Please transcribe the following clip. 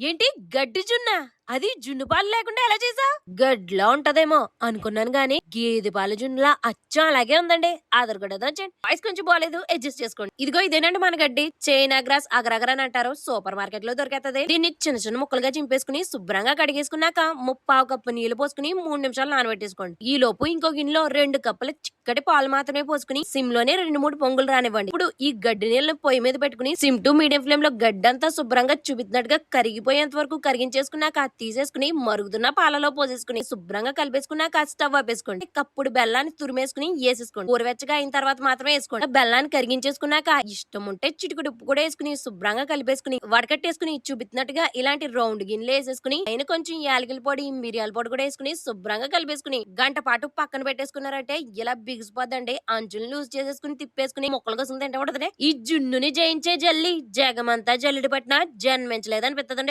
ఏంటి గడ్డి జున్నా? అది జున్ను పాలు లేకుండా ఎలా చేసా గడ్లా ఉంటదేమో అనుకున్నాను గాని గేదె పాల జున్నులా అచ్చం అలాగే ఉందండి. ఆధార్ ఆధారగడదా వాయిస్ కొంచెం బాగాలేదు అడ్జస్ట్ చేసుకోండి. ఇదిగో ఇదేనండి మన గడ్డి. చైనా గ్రాస్ అగరగర అని అంటారు. సూపర్ మార్కెట్లో దొరికేతది. దీన్ని చిన్న చిన్న ముక్కలుగా చింపేసుకుని శుభ్రంగా కడిగేసుకున్నాక ముప్పావు కప్పు నీళ్ళు పోసుకుని మూడు నిమిషాలు నానబెట్టేసుకోండి. ఈ లోపు ఇంకో గిన్నెలో రెండు కప్పుల చిక్కటి పాలు మాత్రమే పోసుకుని సిమ్లోనే రెండు మూడు పొంగులు రానివ్వండి. ఇప్పుడు ఈ గడ్డి నీళ్ళని పొయ్యి మీద పెట్టుకుని సిమ్ టు మీడియం ఫ్లేమ్లో గడ్డంతా శుభ్రంగా చూపించినట్టుగా కరిగిపోయేంత వరకు కరిగించేసుకున్నాక తీసేసుకుని మరుగుతున్న పాలలో పోసేసుకుని శుభ్రంగా కలిపేసుకున్నాక స్టవ్ ఆపేసుకోండి. కప్పుడు బెల్లాన్ని తురిమేసుకుని వేసేసుకోండి. ఊరవెచ్చగా అయిన తర్వాత మాత్రమే వేసుకోండి. బెల్లాన్ని కరిగించేసుకున్నాక ఇష్టం ఉంటే చిటికుడు ఉప్పు కూడా వేసుకుని శుభ్రంగా కలిపేసుకుని వడకట్టేసుకుని చూపిస్తున్నట్టుగా ఇలాంటి రౌండ్ గిన్నెలు వేసేసుకుని అయిన కొంచెం యాలగిల పొడి మిరియాల పొడి కూడా వేసుకుని శుభ్రంగా కలిపేసుకుని గంట పాటు పక్కన పెట్టేసుకున్నారంటే ఇలా బిగిసిపోద్దండి. అంచులు లూజ్ చేసేసుకుని తిప్పేసుకుని మొక్కల కోసం తింటే ఈ జున్నుని జయించే జల్లి జగమంతా పట్టిన పట్టినా జన్మించలేదనిపిస్తుందండి